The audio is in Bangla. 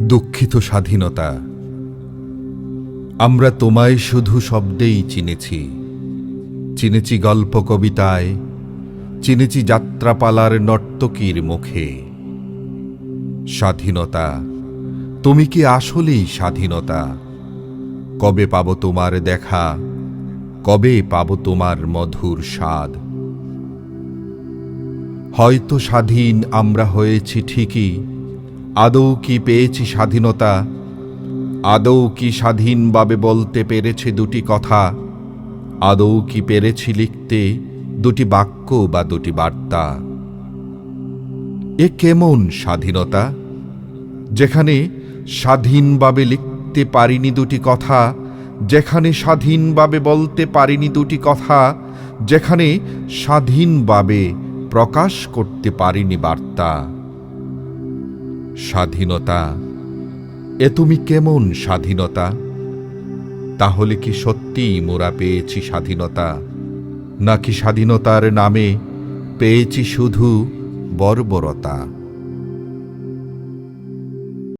দুঃখিত স্বাধীনতা। আমরা তোমায় শুধু শব্দেই চিনেছি। চিনেছি গল্প কবিতায়, চিনেছি যাত্রাপালার নর্তকীর মুখে। স্বাধীনতা, তুমি কি আসলেই স্বাধীনতা? কবে পাবো তোমার দেখা? কবে পাবো তোমার মধুর স্বাদ? হয়তো স্বাধীন আমরা হয়েছি ঠিকই আদৌ কি পেয়েছি স্বাধীনতা? আদৌ কি স্বাধীনভাবে বলতে পেরেছে দুটি কথা? আদৌ কি পেরেছি লিখতে দুটি বাক্য বা দুটি বার্তা? এ কেমন স্বাধীনতা? যেখানে স্বাধীনভাবে লিখতে পারিনি দুটি কথা, যেখানে স্বাধীনভাবে বলতে পারিনি দুটি কথা, যেখানে স্বাধীনভাবে প্রকাশ করতে পারিনি বার্তা। স্বাধীনতা? এ তুমি কেমন স্বাধীনতা? তাহলে কি সত্যিই মোরা পেয়েছি স্বাধীনতা? নাকি স্বাধীনতার নামে পেয়েছি শুধু বর্বরতা?